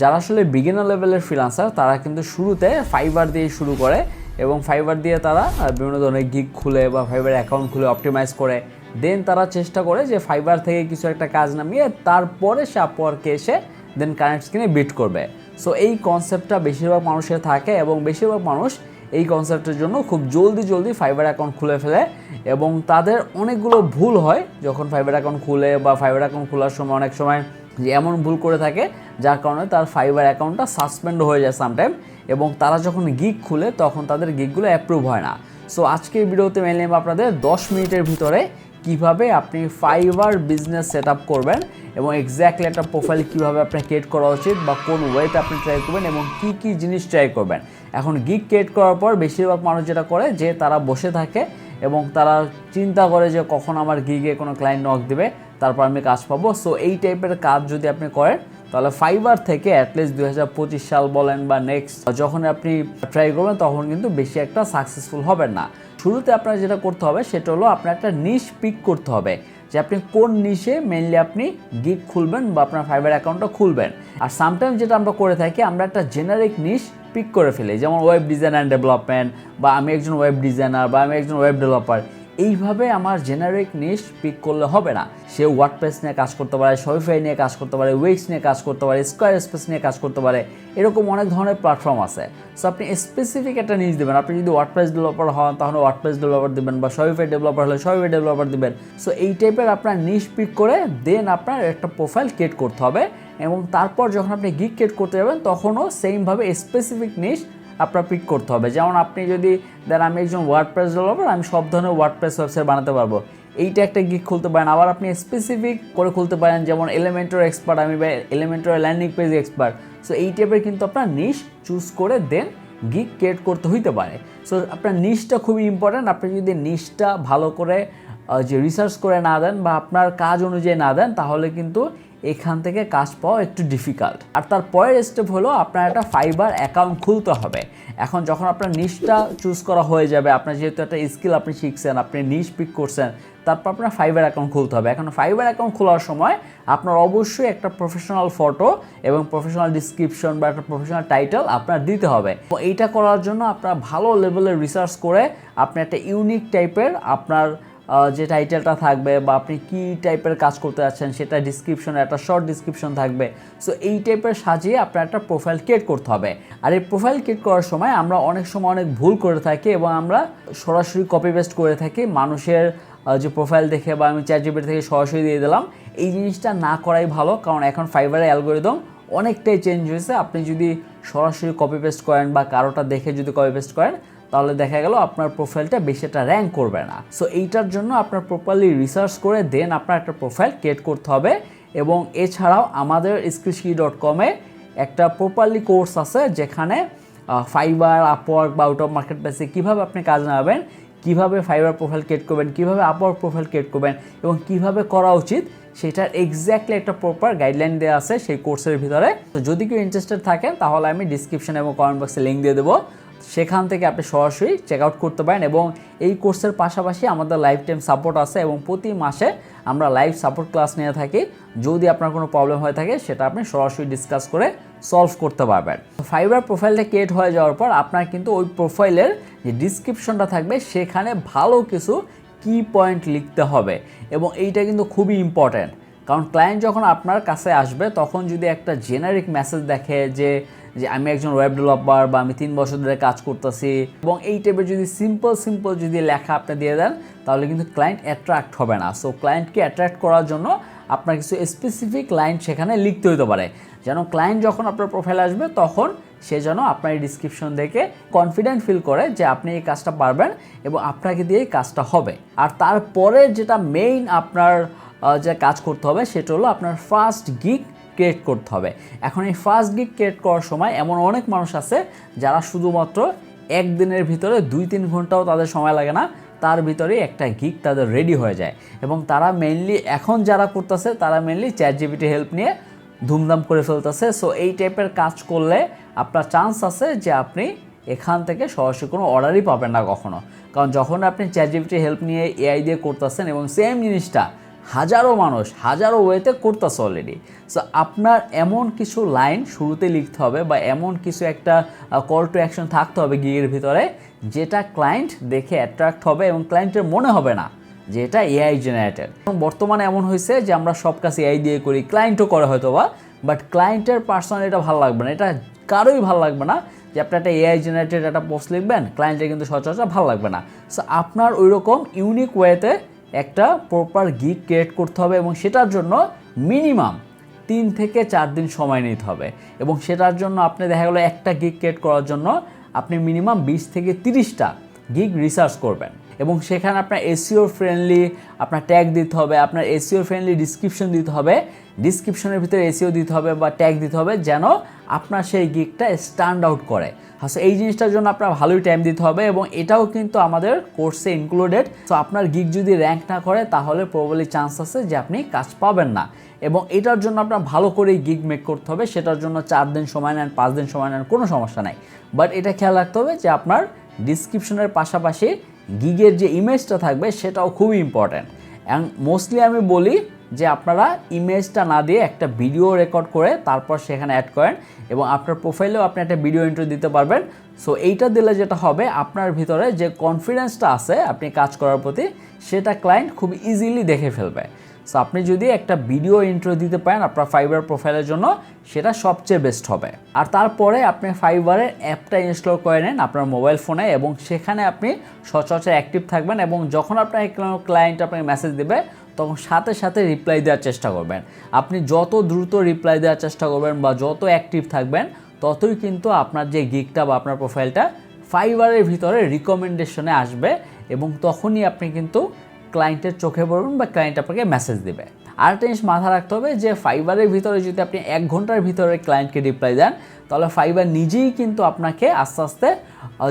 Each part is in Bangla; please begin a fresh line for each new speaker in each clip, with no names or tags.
যারা আসলে বিগিনার লেভেলের ফ্রিলান্সার তারা কিন্তু শুরুতে ফাইবার দিয়ে শুরু করে এবং ফাইবার দিয়ে তারা বিভিন্ন ধরনের গিগ খুলে বা ফাইবার অ্যাকাউন্ট খুলে অপটিমাইজ করে। দেন তারা চেষ্টা করে যে ফাইবার থেকে কিছু একটা কাজ নামিয়ে তারপরে সে আপওয়ার্কে এসে দেন কারেন্ট স্ক্রিনে বিট করবে। সো এই কনসেপ্টটা বেশিরভাগ মানুষের থাকে এবং বেশিরভাগ মানুষ এই কনসেপ্টের জন্য খুব জলদি জলদি ফাইবার অ্যাকাউন্ট খুলে ফেলে এবং তাদের অনেকগুলো ভুল হয় যখন ফাইবার অ্যাকাউন্ট খুলে বা ফাইবার অ্যাকাউন্ট খোলার সময় অনেক সময় যে এমন ভুল করে থাকে, যার কারণে তার ফাইবার অ্যাকাউন্টটা সাসপেন্ড হয়ে যায় সামটাইম এবং তারা যখন গিগ খুলে, তখন তাদের গিগগুলো অ্যাপ্রুভ হয় না। সো আজকের ভিডিওতে মেনলি আপনাদের দশ মিনিটের ভিতরে কীভাবে আপনি ফাইবার বিজনেস সেট করবেন এবং এক্স্যাক্টলি একটা প্রোফাইল কীভাবে আপনার ক্রিয়েট করা উচিত বা কোন ওয়েতে আপনি ট্রাই করবেন এবং কি কি জিনিস ট্রাই করবেন। এখন গিগ ক্রিয়েট করার পর বেশিরভাগ মানুষ যেটা করে যে তারা বসে থাকে এবং তারা চিন্তা করে যে কখন আমার গিগে কোনো ক্লায়েন্ট নক দিবে। তারপর আমি কাজ পাবো। সো এই টাইপের কাজ যদি আপনি করেন, তাহলে ফাইবার থেকে অ্যাটলিস্ট দুই হাজার পঁচিশ সাল বলেন বা নেক্সট যখন আপনি ট্রাই করবেন, তখন কিন্তু বেশি একটা সাকসেসফুল হবেন না। শুরুতে আপনার যেটা করতে হবে, সেটা হলো আপনার একটা নিশ পিক করতে হবে। যে আপনি কোন নিশে মেনলি আপনি গিগ খুলবেন বা আপনার ফাইবার অ্যাকাউন্টটা খুলবেন। আর সামটাইম যেটা আমরা করে থাকি, আমরা একটা জেনারিক নিশ পিক করে ফেলি। যেমন ওয়েব ডিজাইন অ্যান্ড ডেভেলপমেন্ট বা আমি একজন ওয়েব ডিজাইনার বা আমি একজন ওয়েব ডেভেলপার এইভাবে আমার জেনারিক নিশ পিক করলে হবে না। সে ওয়ার্ডপ্রেস নিয়ে কাজ করতে পারে শপিফাই নিয়ে কাজ করতে পারে উইক্স নিয়ে কাজ করতে পারে স্কোয়ার স্পেস নিয়ে কাজ করতে পারে, এরকম অনেক ধরনের প্ল্যাটফর্ম আছে। সো আপনি স্পেসিফিক একটা নিজ দেবেন। আপনি যদি ওয়ার্ডপ্রেস ডেভেলপার হন, তাহলে ওয়ার্ডপ্রেস ডেভেলপার দেবেন বা শপিফাই ডেভেলপার হলে শপিফাই ডেভেলপার দেবেন। সো এই টাইপের আপনার নিশ পিক করে দেন আপনার একটা প্রোফাইল ক্রিয়েট করতে হবে। এবং তারপর যখন আপনি গিগ ক্রিয়েট করতে যাবেন, তখনও সেমভাবে স্পেসিফিক নিশ আপনার পিক করতে হবে। যেমন আপনি যদি দেন আমি একজন ওয়ার্ড ওয়ার্ডপ্রেস ডেভেলপার আমি সব ধরনের ওয়ার্ডপ্রেস ওয়েবসাইট বানাতে পারব। এইটা একটা গিক খুলতে পারেন। আবার আপনি স্পেসিফিক করে খুলতে পারেন, যেমন এলিমেন্টর এক্সপার্ট আমি বা Elementor landing page expert so এই টাইপের কিন্তু আপনার নিশ চুজ করে দেন গিক ক্রিয়েট করতে হইতে পারে। সো আপনার নিশটা খুবই ইম্পর্ট্যান্ট আপনি যদি নিশটা ভালো করে যে রিসার্চ করে না দেন বা আপনার কাজ অনুযায়ী না দেন, তাহলে কিন্তু এখান থেকে কাজ পাওয়া একটু ডিফিকাল্ট আর তার পরের স্টেপ হলো আপনার একটা ফাইবার অ্যাকাউন্ট খুলতে হবে। এখন যখন আপনার নিশটা চুজ করা হয়ে যাবে, আপনার যেহেতু একটা স্কিল আপনি শিখছেন, আপনি নিশ পিক করছেন, তারপর আপনার ফাইবার অ্যাকাউন্ট খুলতে হবে। এখন ফাইবার অ্যাকাউন্ট খোলার সময় আপনার অবশ্যই একটা প্রফেশনাল ফটো এবং প্রফেশনাল ডিসক্রিপশন বা একটা প্রফেশনাল টাইটেল আপনার দিতে হবে। তো এইটা করার জন্য আপনার ভালো লেভেলের রিসার্চ করে আপনি একটা ইউনিক টাইপের আপনার যে টাইটেলটা থাকবে বা আপনি কী টাইপের কাজ করতে যাচ্ছেন, সেটা ডিসক্রিপশনে একটা শর্ট ডিসক্রিপশন থাকবে। সো এই টাইপের সাজিয়ে আপনার একটা প্রোফাইল ক্রিয়েট করতে হবে। আর এই প্রোফাইল ক্রিয়েট করার সময় আমরা অনেক সময় অনেক ভুল করে থাকি এবং আমরা সরাসরি কপি পেস্ট করে থাকি মানুষের যে প্রোফাইল দেখে বা আমি চ্যাট জিপিটি থেকে সরাসরি দিয়ে দিলাম। এই জিনিসটা না করাই ভালো, কারণ এখন ফাইবারের অ্যালগোরিদম অনেকটাই চেঞ্জ হয়েছে। আপনি যদি সরাসরি কপি পেস্ট করেন বা কারোটা দেখে যদি কপি পেস্ট করেন তাহলে দেখা গেল আপনার প্রোফাইলটা বেশি একটা র্যাঙ্ক করবে না। সো এইটার জন্য আপনার প্রপারলি রিসার্চ করে দেন আপনার একটা প্রোফাইল ক্রিয়েট করতে হবে এবং এছাড়াও আমাদের স্ক্রিশি ডট কমে একটা প্রপারলি কোর্স আছে যেখানে ফাইবার আপওয়ার্ক বা আউট অফ মার্কেট প্লেসে কীভাবে আপনি কাজ নামাবেন, কীভাবে ফাইবার প্রোফাইল ক্রিয়েট করবেন, কীভাবে আপওয়ার্ক প্রোফাইল ক্রিয়েট করবেন এবং কীভাবে করা উচিত সেটার এক্স্যাক্টলি একটা প্রপার গাইডলাইন দেওয়া আছে সেই কোর্সের ভিতরে। তো যদি কেউ ইন্টারেস্টেড থাকেন তাহলে আমি ডিসক্রিপশন এবং কমেন্ট বক্সে লিঙ্ক দিয়ে দেবো। সেখান থেকে আপনি সরাসরি চেক আউট করতে পারেন এবং এই কোর্সের পাশাপাশি আমাদের লাইফ টাইম সাপোর্ট আছে এবং প্রতি মাসে আমরা লাইভ সাপোর্ট ক্লাস নিয়ে থাকি। যদি আপনার কোনো প্রবলেম হয়ে থাকে, সেটা আপনি সরাসরি ডিসকাস করে সলভ করতে পারবেন। ফাইবার প্রোফাইলটা ক্রিয়েট হয়ে যাওয়ার পর আপনার কিন্তু ওই প্রোফাইলের যে ডিসক্রিপশনটা থাকবে, সেখানে ভালো কিছু কি পয়েন্ট লিখতে হবে এবং এইটা কিন্তু খুবই ইম্পর্ট্যান্ট কারণ ক্লায়েন্ট যখন আপনার কাছে আসবে, তখন যদি একটা জেনারিক মেসেজ দেখে যে যে আমি একজন ওয়েব ডেভেলপার বা আমি তিন বছর ধরে কাজ করতেছি এবং এই টাইপের যদি সিম্পল সিম্পল যদি লেখা আপনি দিয়ে দেন, তাহলে কিন্তু ক্লায়েন্ট অ্যাট্রাক্ট হবে না। সো ক্লায়েন্টকে অ্যাট্রাক্ট করার জন্য আপনার কিছু স্পেসিফিক লাইন সেখানে লিখতে হতে পারে। যেন ক্লায়েন্ট যখন আপনার প্রোফাইল আসবে, তখন সে যেন আপনার এই ডিসক্রিপশন দেখে কনফিডেন্ট ফিল করে যে আপনি এই কাজটা পারবেন এবং আপনাকে দিয়ে এই কাজটা হবে। আর তারপরে যেটা মেইন আপনার যে কাজ করতে হবে, সেটা হলো আপনার ফার্স্ট গিগ ক্রিয়েট করতে হবে। এখন এই ফার্স্ট গিগ ক্রিয়েট করার সময় এমন অনেক মানুষ আছে যারা শুধুমাত্র একদিনের ভিতরে দুই তিন ঘন্টাও তাদের সময় লাগে না, তার ভিতরে একটা গিগ তাদের রেডি হয়ে যায়। এবং তারা মেনলি এখন যারা করতেছে, তারা মেনলি চ্যাট জিবিটি হেল্প নিয়ে ধুমধাম করে ফেলতেছে। সো এই টাইপের কাজ করলে আপনার চান্স আছে যে আপনি এখান থেকে সরাসরি কোনো অর্ডারই পাবেন না কখনো। কারণ যখন আপনি চ্যাট জিবিটি হেল্প নিয়ে এআই দিয়ে করতেছেন এবং সেম জিনিসটা হাজারো মানুষ, হাজারো ওয়েতে করতেছে অলরেডি সো আপনার এমন কিছু লাইন শুরুতে লিখতে হবে বা এমন কিছু একটা কল টু অ্যাকশন থাকতে হবে গিগের ভিতরে, যেটা ক্লায়েন্ট দেখে অ্যাট্রাক্ট হবে এবং ক্লায়েন্টের মনে হবে না যে এটা এআই জেনারেটেড এবং বর্তমানে এমন হয়েছে যে আমরা সব কাজ এআই দিয়ে করি ক্লায়েন্টও করে হয়তো বা বাট ক্লায়েন্টের পার্সোনাল এটা ভালো লাগবে না। এটা কারোই ভালো লাগবে না যে আপনি একটা এআই জেনারেটেড একটা পোস্ট লিখবেন ক্লায়েন্টের কিন্তু সচরাচর ভালো লাগবে না। সো আপনার ওই রকম ইউনিক ওয়েতে একটা প্রপার গিগ ক্রিয়েট করতে হবে এবং সেটার জন্য মিনিমাম তিন থেকে চার দিন সময় নিতে হবে। এবং সেটার জন্য আপনি দেখা গেলো একটা গিগ ক্রিয়েট করার জন্য আপনি মিনিমাম বিশ থেকে তিরিশটা গিগ রিসার্চ করবেন। এবং সেখানে আপনার এসিও ফ্রেন্ডলি আপনার ট্যাগ দিতে হবে, আপনার এসিও ফ্রেন্ডলি ডিসক্রিপশন দিতে হবে ডিসক্রিপশনের ভিতরে এসিও দিতে হবে বা ট্যাগ দিতে হবে যেন আপনার সেই গিগটা স্ট্যান্ড আউট করে। আচ্ছা এই জিনিসটার জন্য আপনার ভালোই টাইম দিতে হবে এবং এটাও কিন্তু আমাদের কোর্সে ইনক্লুডেড তো আপনার গিগ যদি র্যাঙ্ক না করে তাহলে প্রবলি চান্স আছে যে আপনি কাজ পাবেন না। এবং এটার জন্য আপনার ভালো করেই গিগ মেক করতে হবে, সেটার জন্য চার দিন সময় নেন, পাঁচ দিন সময় নেন, কোনো সমস্যা নাই। বাট এটা খেয়াল রাখতে হবে যে আপনার ডিসক্রিপশনের পাশাপাশি গিগের যে ইমেজটা থাকবে, সেটাও খুবই ইম্পর্ট্যান্ট অ্যান্ড মোস্টলি আমি বলি যে আপনারা ইমেজটা না দিয়ে একটা ভিডিও রেকর্ড করে তারপর সেখানে অ্যাড করেন এবং আপনার প্রোফাইলেও আপনি একটা ভিডিও এন্ট্রি দিতে পারবেন। সো এইটা দিলে যেটা হবে, আপনার ভিতরে যে কনফিডেন্সটা আছে আপনি কাজ করার প্রতি, সেটা ক্লায়েন্ট খুব ইজিলি দেখে ফেলবে। সো আপনি যদি একটা ভিডিও ইন্ট্রো দিতে পারেন আপনার ফাইবার প্রোফাইলের জন্য, সেটা সবচেয়ে বেস্ট হবে। আর তারপরে আপনি ফাইবারের অ্যাপটা ইনস্টল করে নেন আপনার মোবাইল ফোনে এবং সেখানে আপনি সচরাচর অ্যাক্টিভ থাকবেন এবং যখন আপনার ক্লায়েন্ট আপনাকে মেসেজ দেবে, তখন সাথে সাথে রিপ্লাই দেওয়ার চেষ্টা করবেন। আপনি যত দ্রুত রিপ্লাই দেওয়ার চেষ্টা করবেন বা যত অ্যাক্টিভ থাকবেন, ততই কিন্তু আপনার যে গিকটা বা আপনার প্রোফাইলটা ফাইবারের ভিতরে রিকমেন্ডেশনে আসবে এবং তখনই আপনি কিন্তু ক্লায়েন্টের চোখে পড়বেন বা ক্লায়েন্ট আপনাকে মেসেজ দেবে। আরেকটা জিনিস মাথা রাখতে হবে যে ফাইবারের ভিতরে যদি আপনি এক ঘণ্টার ভিতরে ক্লায়েন্টকে রিপ্লাই দেন, তাহলে ফাইবার নিজেই কিন্তু আপনাকে আস্তে আস্তে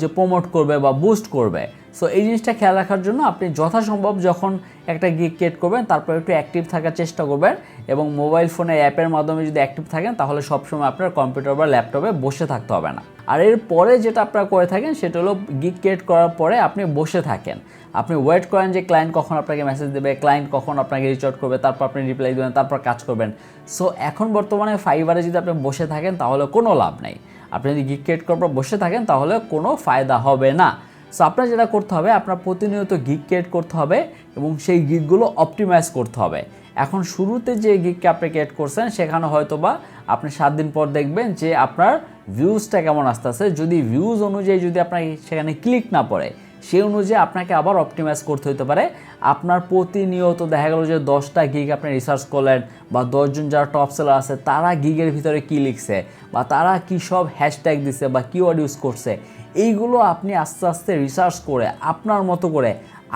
যে প্রমোট করবে বা বুস্ট করবে। সো এই জিনিসটা খেয়াল রাখার জন্য আপনি যথাসম্ভব যখন একটা গিগ ক্রিয়েট করবেন, তারপর একটু অ্যাক্টিভ থাকার চেষ্টা করবেন এবং মোবাইল ফোনে অ্যাপের মাধ্যমে যদি অ্যাক্টিভ থাকেন, তাহলে সবসময় আপনার কম্পিউটার বা ল্যাপটপে বসে থাকতে হবে না। আর এর পরে যেটা আপনারা করে থাকেন, সেটা হলো গিগ ক্রিয়েট করার পরে আপনি বসে থাকেন। আপনি ওয়েট করেন যে ক্লায়েন্ট কখন আপনাকে মেসেজ দেবে ক্লায়েন্ট কখন আপনাকে রিচ আউট করবে, তারপর আপনি রিপ্লাই দেবেন, তারপর কাজ করবেন। সো এখন বর্তমানে ফাইবারে যদি আপনি বসে থাকেন, তাহলে কোনো লাভ নেই। আপনি যদি গিগ ক্রিয়েট করার পর বসে থাকেন, তাহলে কোনো ফায়দা হবে না। সো আপনার যেটা করতে হবে, আপনার প্রতিনিয়ত গিগ ক্রিয়েট করতে হবে এবং সেই গিগগুলো অপটিমাইজ করতে হবে। এখন শুরুতে যে গিগকে আপনি ক্রিয়েট করছেন, সেখানে হয়তো বা আপনি সাত দিন পর দেখবেন যে আপনার ভিউজটা কেমন আসতেছে। যদি ভিউজ অনুযায়ী যদি আপনার সেখানে ক্লিক না পড়ে, সেই অনুযায়ী আপনাকে আবার অপটিমাইজ করতে হতে পারে। আপনার প্রতিনিয়ত দেখা গেল যে দশটা গিগ আপনি রিসার্চ করলেন বা দশজন যারা টপ সেলার আছে, তারা গিগের ভিতরে কি লিখছে বা তারা কি সব হ্যাশট্যাগ দিছে বা কিওয়ার্ড ইউজ করছে এইগুলো আপনি আস্তে আস্তে রিসার্চ করে, আপনার মতো করে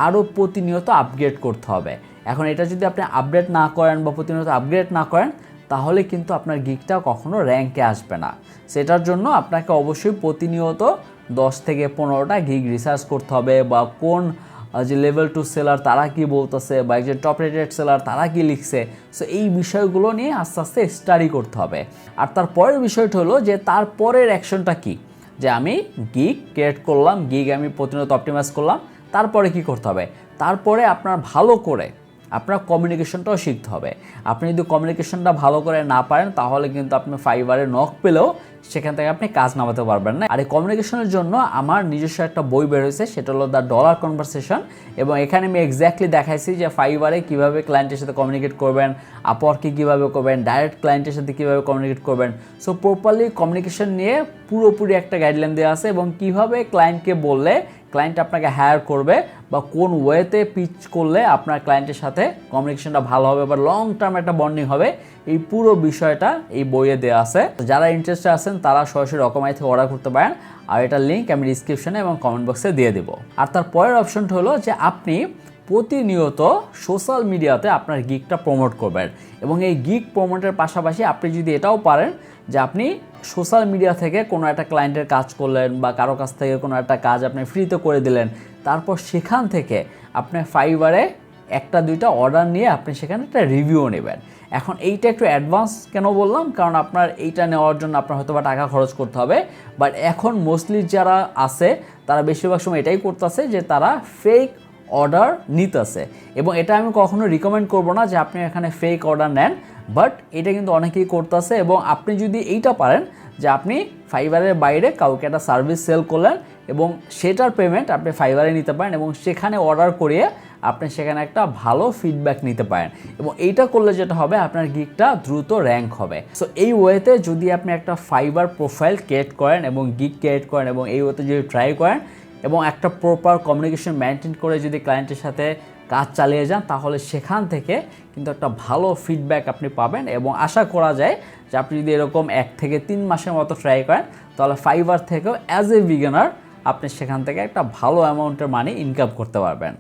আরও প্রতিনিয়ত আপগ্রেড করতে হবে। এখন এটা যদি আপনি আপডেট না করেন বা প্রতিনিয়ত আপগ্রেড না করেন, তাহলে কিন্তু আপনার গিকটা কখনো র্যাঙ্কে আসবে না। সেটার জন্য আপনাকে অবশ্যই প্রতিনিয়ত দশ থেকে পনেরোটা গিগ রিসার্চ করতে হবে বা কোন যে লেভেল টু সেলার তারা কি বলতেছে বা একজন টপ রেটেড সেলার তারা কি লিখছে সো এই বিষয়গুলো নিয়ে আস্তে আস্তে স্টাডি করতে হবে। আর তার পরের বিষয়টা হলো যে তারপরের অ্যাকশনটা কী? যে আমি গিগ ক্রিয়েট করলাম গিগ আমি প্রতিনিয়ত অপটিমাইজ করলাম, তারপরে কি করতে হবে? তারপরে আপনার ভালো করে আপনার কমিউনিকেশনটাও শিখতে হবে। আপনি যদি কমিউনিকেশনটা ভালো করে না পারেন, তাহলে কিন্তু আপনি ফাইবারে নক পেলেও সেখান থেকে আপনি কাজ নামাতে পারবেন না। আর এই কমিউনিকেশনের জন্য আমার নিজস্ব একটা বই বের হয়েছে, সেটা হলো দ্য ডলার কনভারসেশন এবং এখানে আমি এক্স্যাক্টলি দেখাইছি যে ফাইবারে কীভাবে ক্লায়েন্টের সাথে কমিউনিকেট করবেন আপরকে কীভাবে করবেন ডাইরেক্ট ক্লায়েন্টের সাথে কীভাবে কমিউনিকেট করবেন। সো প্রপারলি কমিউনিকেশন নিয়ে পুরোপুরি একটা গাইডলাইন দেওয়া আছে এবং কীভাবে ক্লায়েন্টকে বললে ক্লায়েন্ট আপনাকে হায়ার করবে বা কোন ওয়েতে পিচ করলে আপনার ক্লায়েন্টের সাথে কমিউনিকেশনটা ভালো হবে বা লং টার্ম একটা বন্ডিং হবে, এই পুরো বিষয়টা এই বইয়ে দেওয়া আছে। যারা ইন্টারেস্টে আছেন, তারা সরাসরি রকমাই থেকে অর্ডার করতে পারেন, আর এটা লিঙ্ক আমি ডিসক্রিপশনে এবং কমেন্ট বক্সে দিয়ে দেবো। আর তার পরের অপশনটা হলো যে আপনি প্রতিনিয়ত সোশ্যাল মিডিয়াতে আপনার গিকটা প্রমোট করবেন এবং এই গিক প্রমোটের পাশাপাশি আপনি যদি এটাও পারেন যে আপনি সোশ্যাল মিডিয়া থেকে কোনো একটা ক্লায়েন্টের কাজ করলেন বা কারও কাছ থেকে কোনো একটা কাজ আপনি ফ্রিতে করে দিলেন, তারপর সেখান থেকে আপনি ফাইবারে একটা, দুইটা অর্ডার নিয়ে আপনি সেখানে একটা রিভিউ নেবেন। এখন এইটা একটু অ্যাডভান্স কেন বললাম? কারণ আপনার এইটা নেওয়ার জন্য আপনার হয়তো বা টাকা খরচ করতে হবে। বাট এখন মোস্টলি যারা আছে, তারা বেশিরভাগ সময় এটাই করতেছে যে তারা ফেক অর্ডার নিতেছে। এবং এটা আমি কখনো রিকমেন্ড করব না যে আপনি এখানে ফেক অর্ডার নেন বাট এটা কিন্তু অনেকেই করতেছে এবং আপনি যদি এইটা পারেন যে আপনি ফাইবারের বাইরে কাউকে একটা সার্ভিস সেল করলেন এবং সেটার পেমেন্ট আপনি ফাইবারে নিতে পারেন এবং সেখানে অর্ডার করিয়ে আপনি সেখানে একটা ভালো ফিডব্যাক নিতে পারেন। এবং এইটা করলে যেটা হবে, আপনার গিকটা দ্রুত র্যাঙ্ক হবে। সো এই ওয়েতে যদি আপনি একটা ফাইবার প্রোফাইল ক্রিয়েট করেন এবং গিক ক্রিয়েট করেন এবং এই ওয়েতে যদি ট্রাই করেন এবং একটা প্রপার কমিউনিকেশন মেনটেন করে যদি ক্লায়েন্টের সাথে কাজ চালিয়ে যান, তাহলে সেখান থেকে কিন্তু একটা ভালো ফিডব্যাক আপনি পাবেন এবং আশা করা যায় যে আপনি যদি এরকম এক থেকে তিন মাসের মতো ট্রাই করেন, তাহলে ফাইবার থেকেও অ্যাজ এ বিগিনার আপনি সেখান থেকে একটা ভালো অ্যামাউন্টের মানি ইনকাম করতে পারবেন।